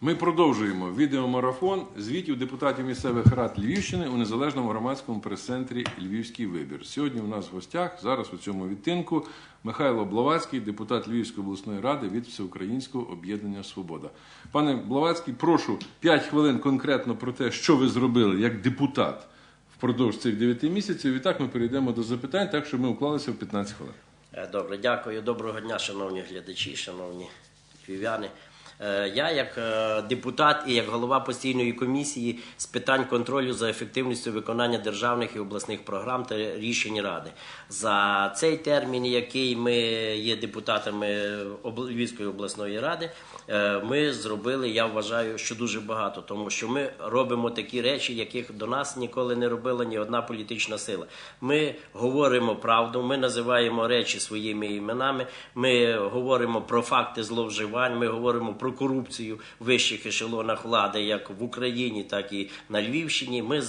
Ми продовжуємо відеомарафон звітів депутатів місцевих рад Львівщини у незалежному громадському прес-центрі Львівський вибір. Сьогодні у нас в гостях зараз у цьому відтинку Михайло Блавацький, депутат Львівської обласної ради від Всеукраїнського об'єднання Свобода. Пане Блавацький, прошу 5 хвилин конкретно про те, що ви зробили як депутат впродовж цих 9 місяців. І так ми перейдемо до запитань, так що ми уклалися в 15 хвилин. Е, Добре, дякую. Доброго дня, шановні глядачі, шановні львів'яни. Е, Я, як е, депутат і як голова постійної комісії з питань контролю за ефективністю виконання державних і обласних програм та рішень ради, за цей термін, який ми є депутатами Львівської обласної ради, е, ми зробили, я вважаю, що дуже багато, тому що ми робимо такі речі, яких до нас ніколи не робила ні одна політична сила. Ми говоримо правду, ми називаємо речі своїми іменами, ми говоримо про факти зловживань, ми говоримо про корупцію в вищих ешелонах влади, як в Україні, так і на Львівщині. Ми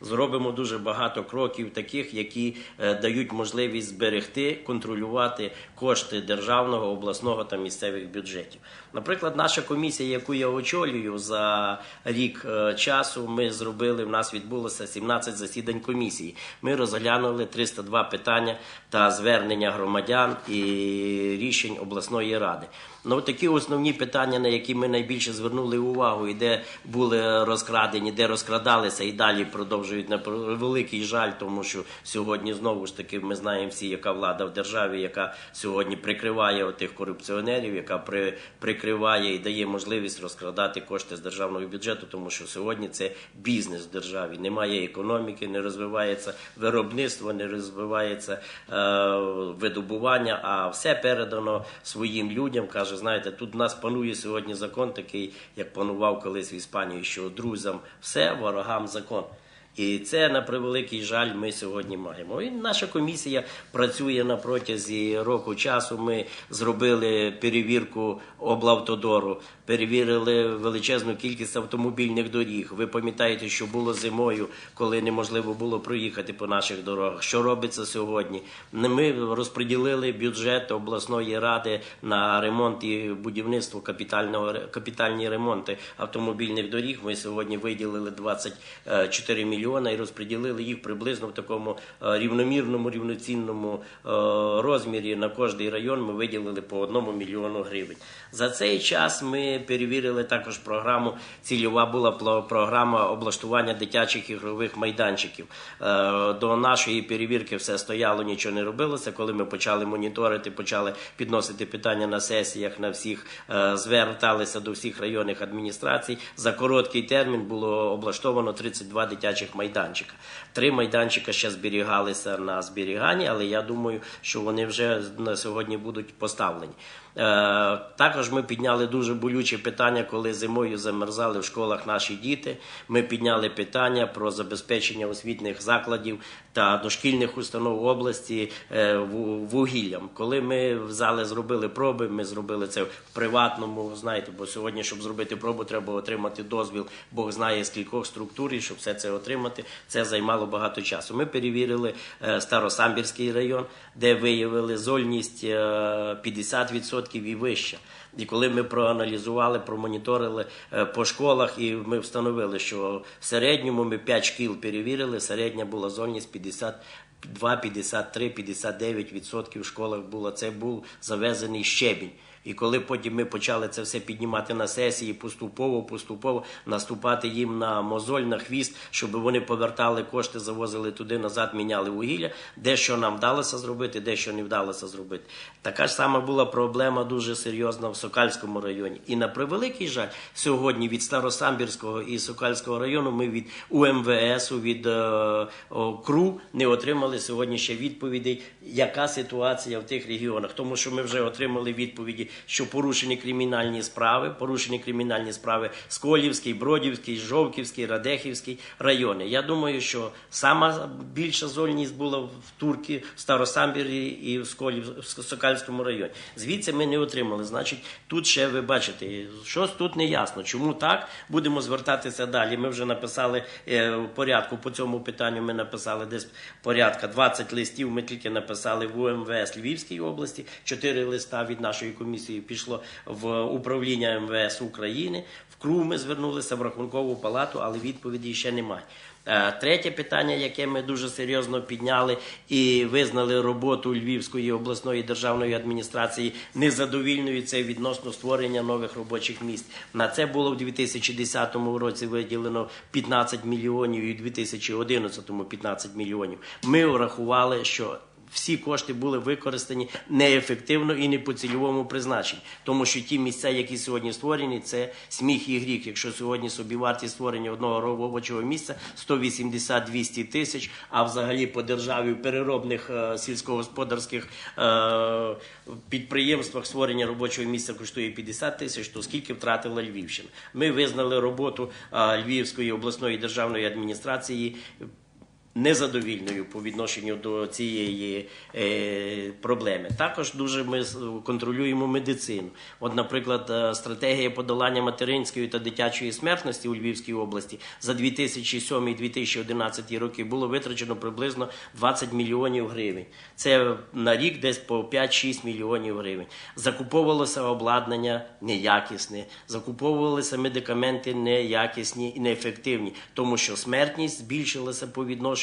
зробимо дуже багато кроків, таких, які е, дають можливість зберегти, контролювати кошти державного, обласного та місцевих бюджетів. Наприклад, наша комісія, яку я очолюю за рік е, часу, ми зробили. В нас відбулося 17 засідань комісії. Ми розглянули 302 питання та звернення громадян і рішень обласної ради. Ну, такі основні питання, на які ми найбільше звернули увагу, і де були розкрадені, де розкрадалися і далі продовжують на великий жаль, тому що сьогодні знову ж таки ми знаємо всі, яка влада в державі, яка сьогодні прикриває отих корупціонерів, яка при, прикриває і дає можливість розкрадати кошти з державного бюджету, тому що сьогодні це бізнес в державі. Немає економіки, не розвивається виробництво, не розвивається е, видобування, а все передано своїм людям. Каже, знаєте, тут нас панує сьогодні закон такий, як панував колись в Іспанії, що друзям все, ворогам закон. І це на превеликий жаль ми сьогодні маємо. І наша комісія працює на протязі року часу. Ми зробили перевірку облавтодору, перевірили величезну кількість автомобільних доріг. Ви пам'ятаєте, що було зимою, коли неможливо було проїхати по наших дорогах. Що робиться сьогодні? Ми розподілили бюджет обласної ради на ремонт і будівництво капітального капітальні ремонти автомобільних доріг. Ми сьогодні виділили 24 мільйона і розподілили їх приблизно в такому е, рівномірному, рівноцінному е, розмірі. На кожний район ми виділили по одному мільйону гривень. За цей час ми перевірили також програму. Цільова була програма облаштування дитячих ігрових майданчиків. Е, До нашої перевірки все стояло, нічого не робилося. Коли ми почали моніторити, почали підносити питання на сесіях, на всіх зверталися до всіх районних адміністрацій. За короткий термін було облаштовано 32 дитячих майданчика. Три майданчика ще зберігалися на зберіганні, але я думаю, що вони вже на сьогодні будуть поставлені. Е, також ми підняли дуже болюче питання, коли зимою замерзали в школах наші діти. Ми підняли питання про забезпечення освітніх закладів та дошкільних установ області е, вугіллям. Коли ми в зали зробили проби, ми зробили це в приватному. Знаєте, бо сьогодні, щоб зробити пробу, треба отримати дозвіл. Бог знає з кількох структур, і щоб все це отримати, це займало багато часу. Ми перевірили е, Старосамбірський район, де виявили зольність 50%. 10% і вище. І коли ми проаналізували, промоніторили е, по школах, і ми встановили, що в середньому ми 5 шкіл перевірили, середня була зовність 50%. 2, 53, 59 відсотків в школах було. Це був завезений щебінь. І коли потім ми почали це все піднімати на сесії, поступово, поступово наступати їм на мозоль, на хвіст, щоб вони повертали кошти, завозили туди назад, міняли вугілля. Дещо нам вдалося зробити, дещо не вдалося зробити. Така ж сама була проблема дуже серйозна в Сокальському районі. І на превеликий жаль, сьогодні від Старосамбірського і Сокальського району ми від УМВС, від е, о, КРУ не отримали сьогодні ще відповідей, яка ситуація в тих регіонах. Тому що ми вже отримали відповіді, що порушені кримінальні справи, порушені кримінальні справи Сколівський, Бродівський, Жовківський, Радехівський райони. Я думаю, що сама більша зольність була в Туркі, в Старосамбірі і в Сколів, в Сокальському районі. Звідси ми не отримали. Значить, тут ще ви бачите, щось тут не ясно. Чому так? Будемо звертатися далі. Ми вже написали е, порядку по цьому питанню. Ми написали десь порядка 20 листів. Ми тільки написали в УМВС Львівській області, 4 листа від нашої комісії комісією пішло в управління МВС України. В КРУ ми звернулися в рахункову палату, але відповіді ще немає. Е, Третє питання, яке ми дуже серйозно підняли і визнали роботу Львівської обласної державної адміністрації незадовільною, це відносно створення нових робочих місць. На це було в 2010 році виділено 15 мільйонів і в 2011 15 мільйонів. Ми врахували, що всі кошти були використані неефективно і не по цільовому призначенню. Тому що ті місця, які сьогодні створені, це сміх і гріх. Якщо сьогодні собівартість створення одного робочого місця 180-200 тисяч, а взагалі по державі в переробних е, сільськогосподарських е, підприємствах створення робочого місця коштує 50 тисяч, то скільки втратила Львівщина? Ми визнали роботу е, Львівської обласної державної адміністрації незадовільною по відношенню до цієї е, проблеми. Також дуже ми контролюємо медицину. От, наприклад, е, стратегія подолання материнської та дитячої смертності у Львівській області за 2007-2011 роки було витрачено приблизно 20 мільйонів гривень. Це на рік десь по 5-6 мільйонів гривень. Закуповувалося обладнання неякісне, закуповувалися медикаменти неякісні і неефективні, тому що смертність збільшилася по відношенню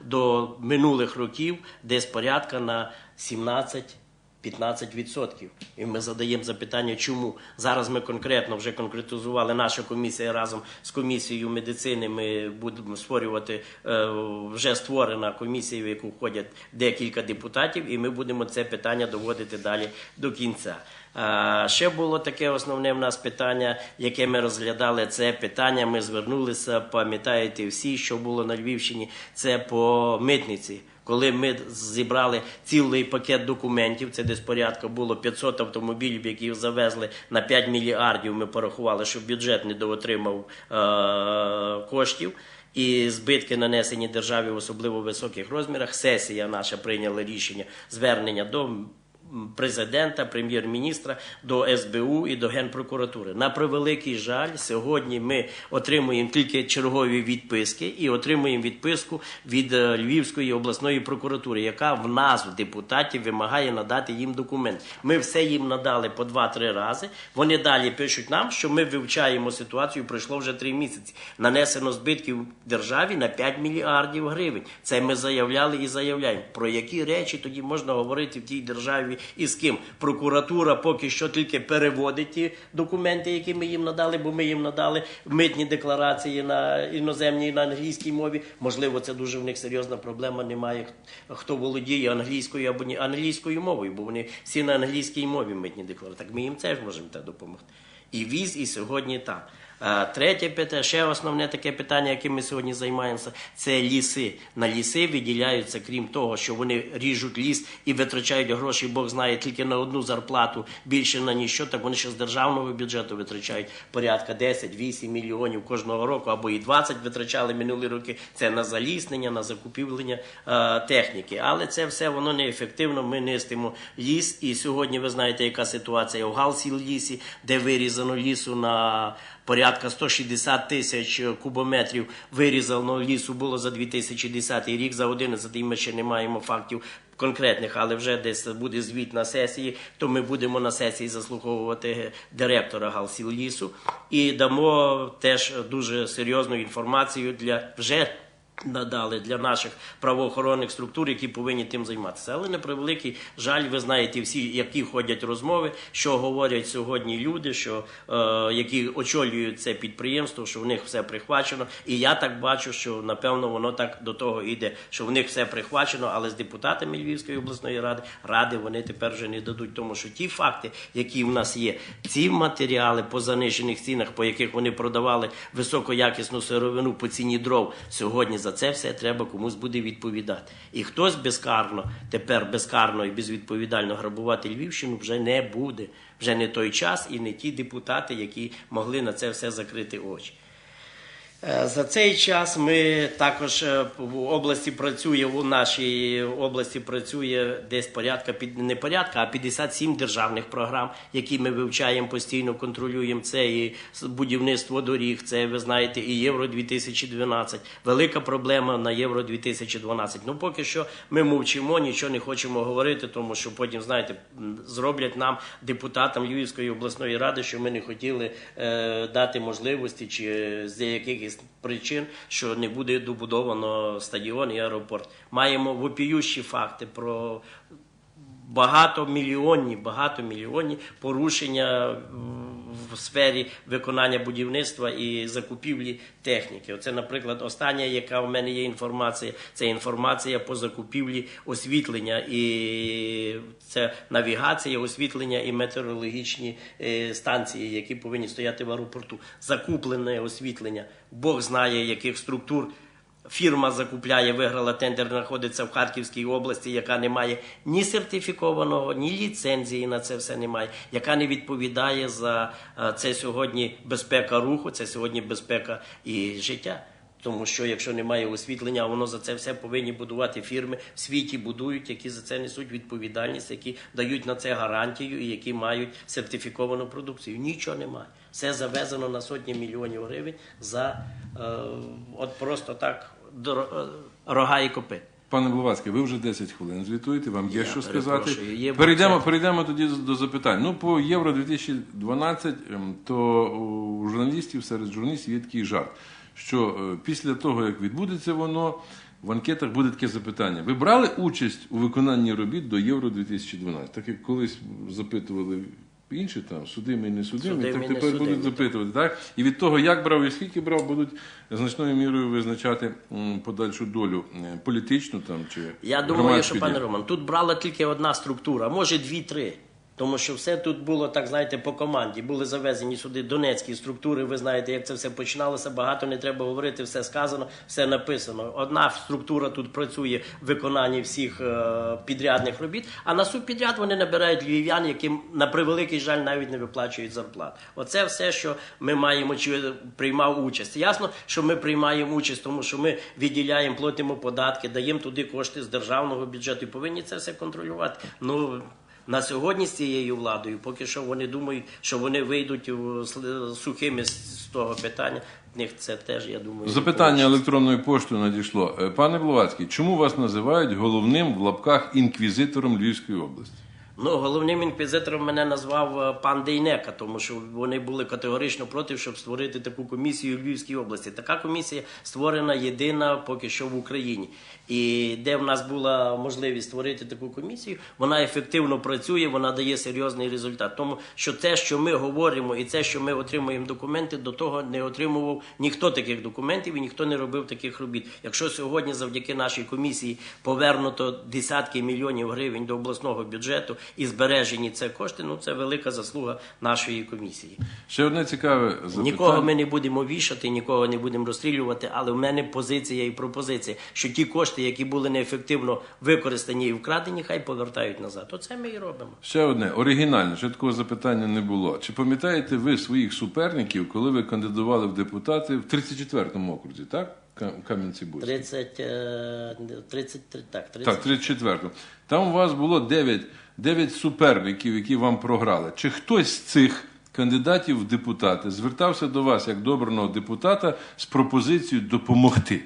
до минулих років, десь порядка на 17 15%. І ми задаємо запитання, чому зараз ми конкретно вже конкретизували наша комісія разом з комісією медицини. Ми будемо створювати е, вже створена комісія, в яку входять декілька депутатів, і ми будемо це питання доводити далі до кінця. Ще було таке основне в нас питання, яке ми розглядали. Це питання. Ми звернулися. Пам'ятаєте всі, що було на Львівщині. Це по митниці. Коли ми зібрали цілий пакет документів, це десь порядка було 500 автомобілів, які завезли на 5 мільярдів. Ми порахували, що бюджет не доотримав е- коштів. І збитки нанесені державі в особливо високих розмірах. Сесія наша прийняла рішення звернення до президента, прем'єр-міністра, до СБУ і до Генпрокуратури. На превеликий жаль, сьогодні ми отримуємо тільки чергові відписки і отримуємо відписку від е, Львівської обласної прокуратури, яка в нас, в депутатів, вимагає надати їм документ. Ми все їм надали по 2-3 рази. Вони далі пишуть нам, що ми вивчаємо ситуацію. Пройшло вже 3 місяці. Нанесено збитків державі на 5 мільярдів гривень. Це ми заявляли і заявляємо. Про які речі тоді можна говорити в тій державі і з ким? Прокуратура поки що тільки переводить ті документи, які ми їм надали, бо ми їм надали митні декларації на іноземній на англійській мові. Можливо, це дуже в них серйозна проблема. Немає хто володіє англійською або ні англійською мовою, бо вони всі на англійській мові митні декларації. Так ми їм теж можемо допомогти. І віз, і сьогодні там. А, Третє питання, ще основне таке питання, яким ми сьогодні займаємося, це ліси. На ліси виділяються, крім того, що вони ріжуть ліс і витрачають гроші, Бог знає, тільки на одну зарплату, більше на ніщо, так вони ще з державного бюджету витрачають порядка 10-8 мільйонів кожного року, або і 20 витрачали минулі роки. Це на заліснення, на закупівлення е, техніки. Але це все воно неефективно. Ми нистимо ліс. І сьогодні ви знаєте, яка ситуація у Галсіл лісі, де вирізано лісу на порядка 160 тисяч кубометрів вирізано лісу було за 2010 рік. За 11 ми ще не маємо фактів конкретних, але вже десь буде звіт на сесії, то ми будемо на сесії заслуховувати директора Галсіл лісу і дамо теж дуже серйозну інформацію для вже надали для наших правоохоронних структур, які повинні тим займатися. Але на превеликий жаль, ви знаєте всі, які ходять розмови, що говорять сьогодні люди, що е, які очолюють це підприємство, що в них все прихвачено. І я так бачу, що напевно воно так до того йде, що в них все прихвачено, але з депутатами Львівської обласної ради ради вони тепер вже не дадуть, тому що ті факти, які в нас є, ці матеріали по занижених цінах, по яких вони продавали високоякісну сировину по ціні дров, сьогодні за це все треба комусь буде відповідати. І хтось безкарно тепер безкарно і безвідповідально грабувати Львівщину вже не буде. Вже не той час і не ті депутати, які могли на це все закрити очі. Е, За цей час ми також е, в області працює у нашій області працює десь порядка під не порядка, а 57 державних програм, які ми вивчаємо постійно, контролюємо. Це і будівництво доріг, це ви знаєте, і Євро 2012 Велика проблема на Євро 2012 Ну поки що ми мовчимо, нічого не хочемо говорити, тому що потім знаєте зроблять нам депутатам Львівської обласної ради, що ми не хотіли е, дати можливості чи з якихось причин, що не буде добудовано стадіон і аеропорт. Маємо вопіющі факти про багатомільйонні, багатомільйонні порушення в сфері виконання будівництва і закупівлі техніки. Оце, наприклад, остання, яка в мене є інформація, це інформація по закупівлі освітлення і це навігація, освітлення і метеорологічні е, станції, які повинні стояти в аеропорту. Закуплене освітлення. Бог знає, яких структур. Фірма закупляє, виграла тендер, знаходиться в Харківській області, яка не має ні сертифікованого, ні ліцензії на це все немає, яка не відповідає за е, це сьогодні безпека руху, це сьогодні безпека і життя. Тому що якщо немає освітлення, воно за це все повинні будувати фірми в світі будують, які за це несуть відповідальність, які дають на це гарантію і які мають сертифіковану продукцію. Нічого немає. Все завезено на сотні мільйонів гривень за е, от просто так дор- е, рога і копит. Пане Блаватський, ви вже 10 хвилин звітуєте, вам є Я що сказати. є перейдемо, перейдемо тоді до запитань. Ну, по Євро 2012, ем, то у журналістів, серед журналістів є такий жарт, що е, після того, як відбудеться воно, в анкетах буде таке запитання. Ви брали участь у виконанні робіт до Євро 2012? Так як колись запитували інші там, судимий, не судимий, Судимий, так тепер будуть запитувати. Так? І від того, як брав і скільки брав, будуть значною мірою визначати м, подальшу долю е, політичну там чи Я думаю, громадську що пане. Роман, тут брала тільки одна структура, може дві-три. Тому що все тут було так, знаєте, по команді. Були завезені сюди донецькі структури. Ви знаєте, як це все починалося. Багато не треба говорити, все сказано, все написано. Одна структура тут працює в виконанні всіх е, підрядних робіт, а на субпідряд вони набирають львів'ян, яким на превеликий жаль навіть не виплачують зарплат. Оце все, що ми маємо чи приймав участь. Ясно, що ми приймаємо участь, тому що ми відділяємо, платимо податки, даємо туди кошти з державного бюджету і повинні це все контролювати. Ну на сьогодні з цією владою, поки що вони думають, що вони вийдуть сухими з того питання. В них це теж, я думаю, Запитання електронною поштою надійшло. Е, Пане Бловацький, чому вас називають головним в лапках інквізитором Львівської області? Ну, головним інквізитором мене назвав е, пан Дейнека, тому що вони були категорично проти, щоб створити таку комісію в Львівській області. Така комісія створена єдина поки що в Україні. І де в нас була можливість створити таку комісію, вона ефективно працює, вона дає серйозний результат. Тому що те, що ми говоримо, і те, що ми отримуємо документи, до того не отримував ніхто таких документів і ніхто не робив таких робіт. Якщо сьогодні завдяки нашій комісії повернуто десятки мільйонів гривень до обласного бюджету і збережені це кошти, ну це велика заслуга нашої комісії. Ще одне цікаве запитання. Нікого ми не будемо вішати, нікого не будемо розстрілювати, але в мене позиція і пропозиція, що ті кошти, які були неефективно використані і вкрадені, хай повертають назад. Оце ми і робимо. Ще одне оригінальне, ще такого запитання не було. Чи пам'ятаєте ви своїх суперників, коли ви кандидували в депутати в 34-му окрузі, так? Ка- Кам'янці Бузькі? 30, е, 33, так, 30. Так, 34-му. Там у вас було 9, 9 суперників, які вам програли. Чи хтось з цих кандидатів в депутати звертався до вас як добраного депутата з пропозицією допомогти?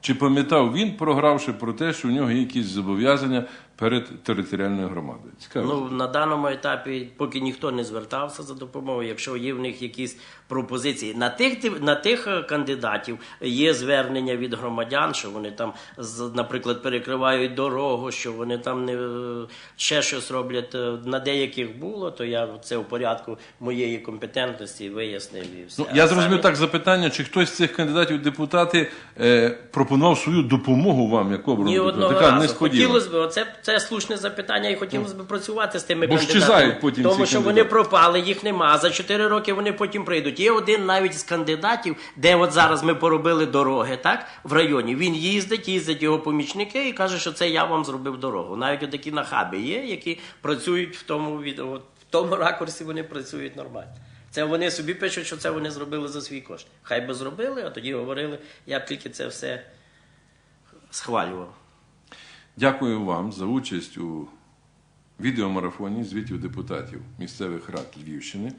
Чи пам'ятав він, програвши про те, що у нього є якісь зобов'язання перед територіальною громадою? Цікаво. Ну, на даному етапі, поки ніхто не звертався за допомогою, якщо є в них якісь пропозиції. На тих, на тих е, кандидатів є звернення від громадян, що вони там, наприклад, перекривають дорогу, що вони там не е, ще щось роблять. Е, На деяких було, то я це в порядку моєї компетентності вияснив і все. Ну, я зрозумів самі- так запитання, чи хтось з цих кандидатів депутати е, пропонував свою допомогу вам, як обраному Ні одного Така разу. несподівана. Хотілося б, оце це слушне запитання, і хотілося б працювати з тими Бо кандидатами. щезають потім тому ці що вони кандидати. пропали, їх нема. За 4 роки вони потім прийдуть. Є один навіть з кандидатів, де от зараз ми поробили дороги, так в районі. Він їздить, їздять його помічники і каже, що це я вам зробив дорогу. Навіть такі нахаби є, які працюють в тому від от, в тому ракурсі. Вони працюють нормально. Це вони собі пишуть, що це вони зробили за свій кошт. Хай би зробили, а тоді говорили, я б тільки це все схвалював. Дякую вам за участь у відеомарафоні звітів депутатів місцевих рад Львівщини.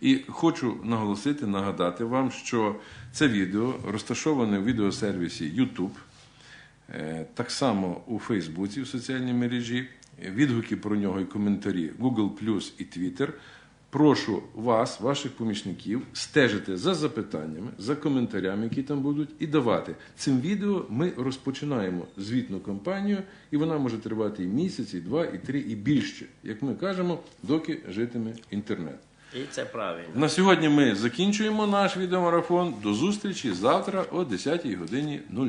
І хочу наголосити, нагадати вам, що це відео розташоване у відеосервісі YouTube, е, так само у Фейсбуці в соціальній мережі. Відгуки про нього і коментарі Google і Twitter. Прошу вас, ваших помічників, стежити за запитаннями, за коментарями, які там будуть, і давати. Цим відео ми розпочинаємо звітну кампанію, і вона може тривати і місяць, і два, і три, і більше, як ми кажемо, доки житиме інтернет. І це правильно. На сьогодні ми закінчуємо наш відеомарафон. До зустрічі завтра о 10 годині 00.